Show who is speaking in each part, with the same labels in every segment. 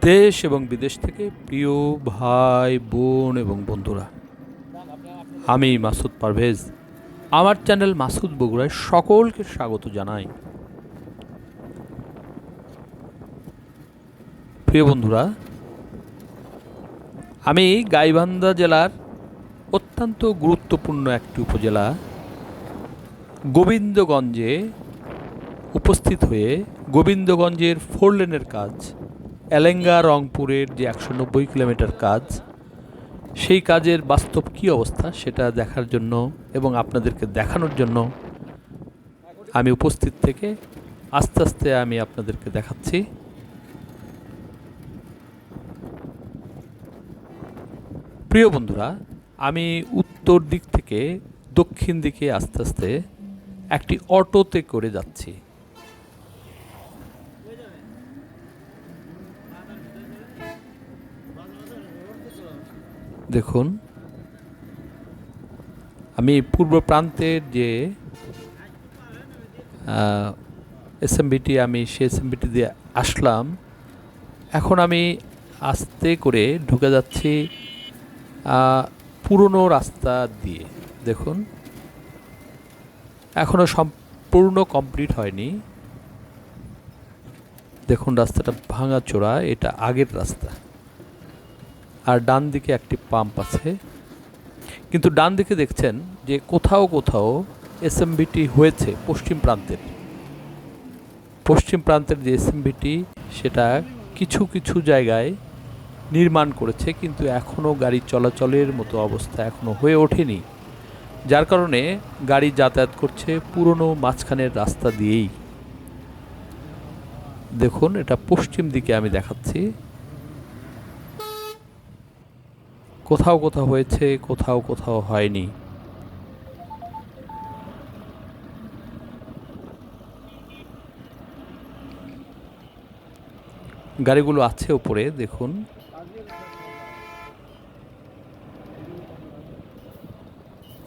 Speaker 1: দেশ এবং বিদেশ থেকে প্রিয় ভাই, বোন এবং বন্ধুরা। আমি মাসুদ পারভেজ। আমার চ্যানেল মাসুদ বগুড়ায় সকলকে স্বাগত জানাই। প্রিয় বন্ধুরা, আমি গাইবান্ধা জেলার অত্যন্ত গুরুত্বপূর্ণ একটি উপজেলা, গোবিন্দগঞ্জে উপস্থিত হয়ে গোবিন্দগঞ্জের ফোর লেনের কাজ এলেঙ্গা রংপুরের যে একশো নব্বই কিলোমিটার কাজ, সেই কাজের বাস্তব কী অবস্থা সেটা দেখার জন্য এবং আপনাদেরকে দেখানোর জন্য আমি উপস্থিত থেকে আস্তে আস্তে আমি আপনাদেরকে দেখাচ্ছি। প্রিয় বন্ধুরা, আমি উত্তর দিক থেকে দক্ষিণ দিকে আস্তে আস্তে একটি অটোতে করে যাচ্ছি। দেখুন, আমি পূর্ব প্রান্তের যে এসএমবিটি আমি সে এসএমবিটি দিয়ে আসলাম, এখন আমি আস্তে করে ঢুকে যাচ্ছি পুরনো রাস্তা দিয়ে। দেখুন এখনও সম্পূর্ণ কমপ্লিট হয়নি। দেখুন, রাস্তাটা ভাঙা চোরা, এটা আগের রাস্তা। আর ডান দিকে একটি পাম্প আছে। কিন্তু ডান দিকে দেখছেন যে কোথাও কোথাও এসএমবিটি হয়েছে পশ্চিম প্রান্তের। পশ্চিম প্রান্তের যে এসএমবিটি সেটা কিছু কিছু জায়গায় নির্মাণ করেছে, কিন্তু এখনও গাড়ি চলাচলের মতো অবস্থা এখনও হয়ে ওঠেনি। যার কারণে গাড়ি যাতায়াত করছে পুরনো মাঝখানের রাস্তা দিয়েই। দেখুন, এটা পশ্চিম দিকে আমি দেখাচ্ছি। কোথাও কোথাও হয়েছে, কোথাও কোথাও হয়নি। গাড়িগুলো আছে ওপরে দেখুন।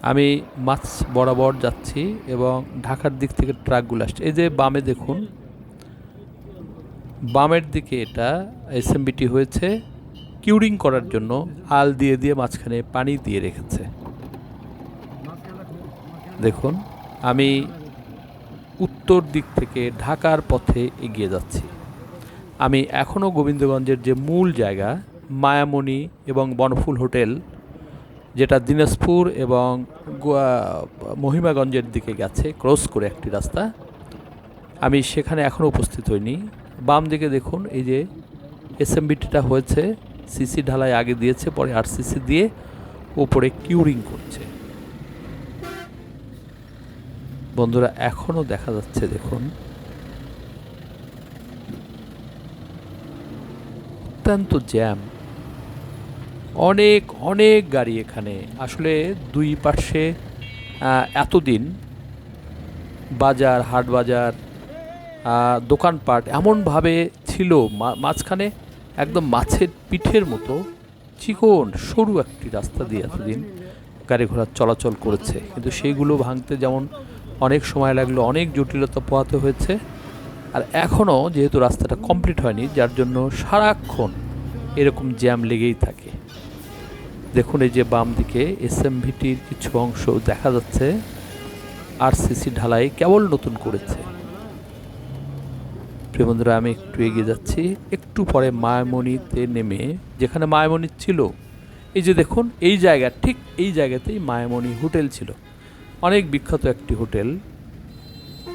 Speaker 1: আমি মাছ বরাবর যাচ্ছি এবং ঢাকার দিক থেকে ট্রাকগুলো আসছে। এই যে বামে দেখুন, বামের দিকে এটা এসএমবিটি হয়েছে। কিউরিং করার জন্য আল দিয়ে দিয়ে মাঝখানে পানি দিয়ে রেখেছে। দেখুন, আমি উত্তর দিক থেকে ঢাকার পথে এগিয়ে যাচ্ছি। আমি এখনও গোবিন্দগঞ্জের যে মূল জায়গা, মায়ামণি এবং বনফুল হোটেল, যেটা দিনাজপুর এবং মহিমাগঞ্জের দিকে গেছে, ক্রস করে একটি রাস্তা, আমি সেখানে এখনও উপস্থিত হইনি। বাম দিকে দেখুন, এই যে এসএমবিটিটা হয়েছে সিসি ঢালাই আগে দিয়েছে, পরে আর সিসি দিয়ে উপরে কিউরিং করছে। বন্ধুরা, এখনও দেখা যাচ্ছে, দেখুন। অত্যন্ত জ্যাম। অনেক অনেক গাড়ি এখানে। আসলে দুই পাশে এতদিন বাজার, হাট বাজার দোকানপাট এমনভাবে ছিল মাঝখানে একদম মাছের পিঠের মতো, চিকন, সরু একটি রাস্তা দিয়ে এতদিন গাড়ি ঘোড়া চলাচল করেছে। কিন্তু সেইগুলো ভাঙতে যেমন অনেক সময় লাগল, অনেক জটিলতা পোহাতে হয়েছে। আর এখনও যেহেতু রাস্তাটা কমপ্লিট হয়নি, যার জন্য সারাক্ষণ এরকম জ্যাম লেগেই থাকে। দেখুন এই যে বাম দিকে এসএমভিটির কিছু অংশ দেখা যাচ্ছে। আরসিসি ঢালাই কেবল নতুন করেছে। প্রিয় বন্ধুরা, আমি একটু এগিয়ে যাচ্ছি। একটু পরে মায়ামণিতে নেমে, যেখানে মায়ামণি ছিল। এই যে দেখুন, এই জায়গা, ঠিক এই জায়গাতেই মায়ামণি হোটেল ছিল। অনেক বিখ্যাত একটি হোটেল।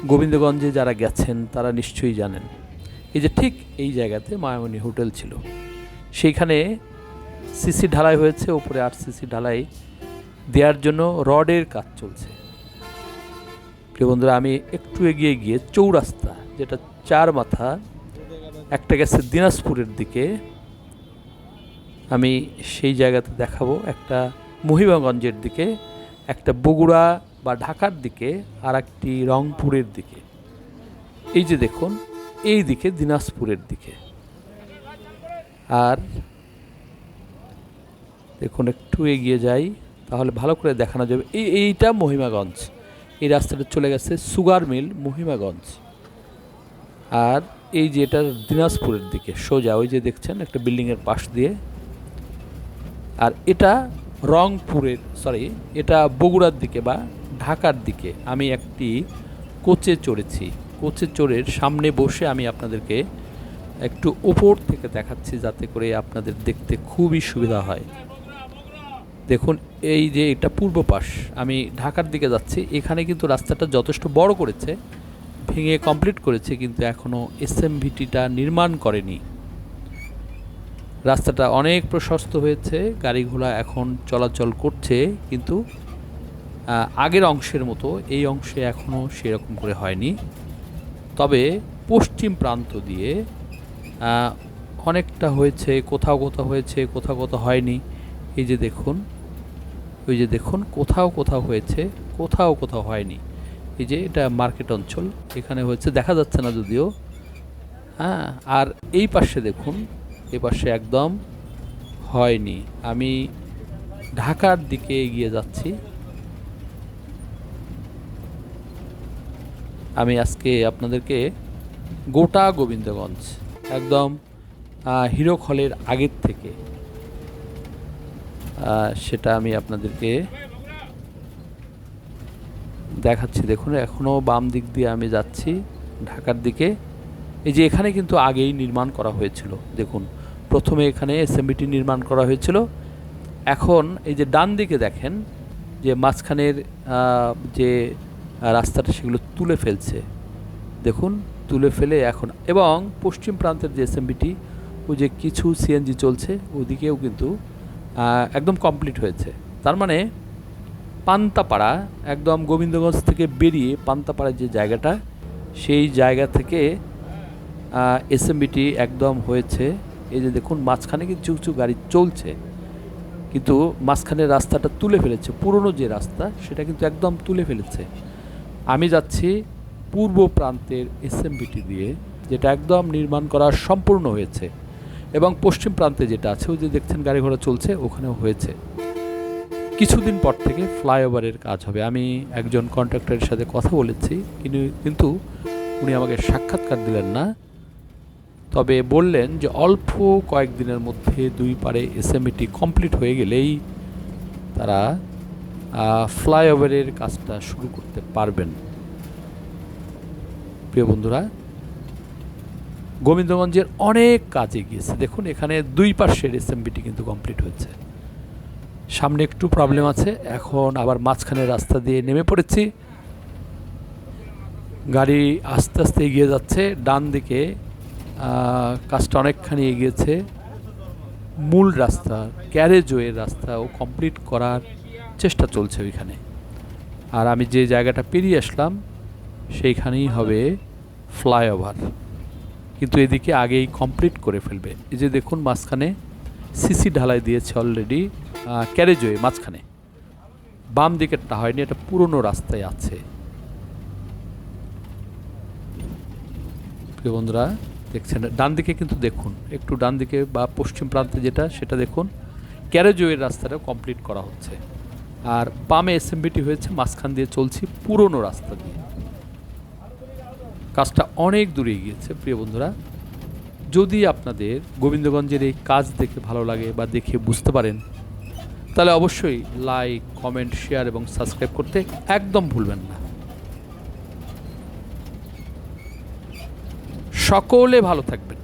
Speaker 1: গোবিন্দগঞ্জে যারা গেছেন, তারা নিশ্চয়ই জানেন। এই যে ঠিক এই জায়গাতে মায়ামণি হোটেল ছিল। সেইখানে সিসি ঢালাই হয়েছে, ওপরে আর সিসি ঢালাই দেওয়ার জন্য রডের কাজ চলছে। প্রিয় বন্ধুরা, আমি একটু এগিয়ে গিয়ে চৌরাস্তা, যেটা চার মাথা, একটা গেছে দিনাজপুরের দিকে। আমি সেই জায়গাতে দেখাবো একটা মহিমাগঞ্জের দিকে, একটা বগুড়া বা ঢাকার দিকে, আর একটি রংপুরের দিকে। এই যে দেখুন, এই দিকে দিনাজপুরের দিকে। আর দেখুন, একটু এগিয়ে যাই, তাহলে ভালো করে দেখানো যাবে। এই, এইটা মহিমাগঞ্জ এই রাস্তাটা চলে গেছে সুগার মিল মহিমাগঞ্জ আর এই যে এটা দিনাজপুরের দিকে, সোজা, ওই যে দেখছেন একটা বিল্ডিংয়ের পাশ দিয়ে। আর এটা রংপুরের সরি এটা বগুড়ার দিকে বা ঢাকার দিকে আমি একটি কোচে চড়েছি। কোচে চড়ের সামনে বসে আমি আপনাদেরকে একটু ওপর থেকে দেখাচ্ছি যাতে করে আপনাদের দেখতে খুবই সুবিধা হয়। দেখুন, এই যে এটা পূর্ব পাশ, আমি ঢাকার দিকে যাচ্ছি। এখানে কিন্তু রাস্তাটা যথেষ্ট বড় করেছে। ভেঙে কমপ্লিট করেছে, কিন্তু এখনও এসএমভিটিটা নির্মাণ করেনি। রাস্তাটা অনেক প্রশস্ত হয়েছে গাড়ি ঘোড়া এখন চলাচল করছে, কিন্তু আগের অংশের মতো এই অংশে এখনও সেরকম করে হয়নি। তবে পশ্চিম প্রান্ত দিয়ে অনেকটা হয়েছে, কোথাও কোথাও হয়েছে, কোথাও কোথাও হয়নি। এই যে দেখুন, ওই যে দেখুন, কোথাও কোথাও হয়েছে, কোথাও কোথাও হয়নি। এই যে এটা মার্কেট অঞ্চল, এখানে হয়েছে, দেখা যাচ্ছে না যদিও। হ্যাঁ আর এই পাশে দেখুন, এই পাশে একদম হয়নি। আমি ঢাকার দিকে এগিয়ে যাচ্ছি। আমি আজকে আপনাদেরকে গোটা গোবিন্দগঞ্জ, একদম হিরক হলের আগের থেকে সেটা আমি আপনাদেরকে দেখাচ্ছি। দেখুন, এখনও বাম দিক দিয়ে আমি যাচ্ছি, ঢাকার দিকে। এই যে এখানে কিন্তু আগেই নির্মাণ করা হয়েছিল। দেখুন, প্রথমে এখানে এসএমবিটি নির্মাণ করা হয়েছিল। এখন এই যে ডান দিকে দেখেন, যে মাঝখানের যে রাস্তাটা সেগুলো তুলে ফেলছে। দেখুন, তুলে ফেলে এখন। এবং পশ্চিম প্রান্তের যে এসএমবিটি ওই যে কিছু সিএনজি চলছে, ওদিকেও কিন্তু একদম কমপ্লিট হয়েছে। তার মানে পান্তাপাড়া, একদম গোবিন্দগঞ্জ থেকে বেরিয়ে পান্তাপাড়ার যে জায়গাটা, সেই জায়গা থেকে এসএমবিটি একদম হয়েছে। এই যে দেখুন, মাঝখানে কিছু কিছু গাড়ি চলছে, কিন্তু মাঝখানে রাস্তাটা তুলে ফেলেছে। পুরনো যে রাস্তা, সেটা কিন্তু একদম তুলে ফেলেছে। আমি যাচ্ছি পূর্ব প্রান্তের এসএমবিটি দিয়ে, যেটা একদম নির্মাণ করা সম্পূর্ণ হয়েছে। এবং পশ্চিম প্রান্তে যেটা আছে, ওই যে দেখছেন গাড়ি ঘোড়া চলছে, ওখানেও হয়েছে। কিছুদিন পর থেকে ফ্লাইওভারের কাজ হবে। আমি একজন কন্ট্রাক্টরের সাথে কথা বলেছি, কিন্তু কিন্তু উনি আমাকে সাক্ষাৎকার দিলেন না। তবে বললেন যে অল্প কয়েকদিনের মধ্যে দুই পারে এসএমইটি কমপ্লিট হয়ে গেলেই তারা ফ্লাইওভারের কাজটা শুরু করতে পারবেন। প্রিয় বন্ধুরা, গোবিন্দগঞ্জের অনেক কাজে গিয়েছে। দেখুন, এখানে দুই পাশের এসএমবিটি কিন্তু কমপ্লিট হয়েছে। সামনে একটু প্রবলেম আছে। এখন আবার মাঝখানে রাস্তা দিয়ে নেমে পড়েছি। গাড়ি আস্তে আস্তে এগিয়ে যাচ্ছে। ডান দিকে কাজটা অনেকখানি এগিয়েছে। মূল রাস্তা ক্যারেজওয়ের রাস্তাও কমপ্লিট করার চেষ্টা চলছে ওইখানে। আর আমি যে জায়গাটা পেরিয়ে আসলাম, সেইখানেই হবে ফ্লাইওভার কিন্তু এদিকে আগেই কমপ্লিট করে ফেলবে। এই যে দেখুন মাঝখানে সিসি ঢালাই দিয়েছে অলরেডি ক্যারেজওয়ে মাঝখানে। বাম দিকেরটা হয়নি, এটা পুরনো রাস্তায় আছে। প্রিয় বন্ধুরা, দেখছেন, ডান দিকে কিন্তু দেখুন, একটু ডান দিকে বা পশ্চিম প্রান্তে যেটা, সেটা দেখুন ক্যারেজওয়ের রাস্তাটা কমপ্লিট করা হচ্ছে। আর বামে এসএমবিটি হয়েছে, মাঝখান দিয়ে চলছি, পুরনো রাস্তা দিয়ে। কাজটা অনেক দূরে গিয়েছে প্রিয় বন্ধুরা। যদি আপনাদের গোবিন্দগঞ্জের এই কাজ দেখে ভালো লাগে বা দেখে বুঝতে পারেন, তাহলে অবশ্যই লাইক কমেন্ট শেয়ার এবং সাবস্ক্রাইব করতে একদম ভুলবেন না। সকলে ভালো থাকবেন।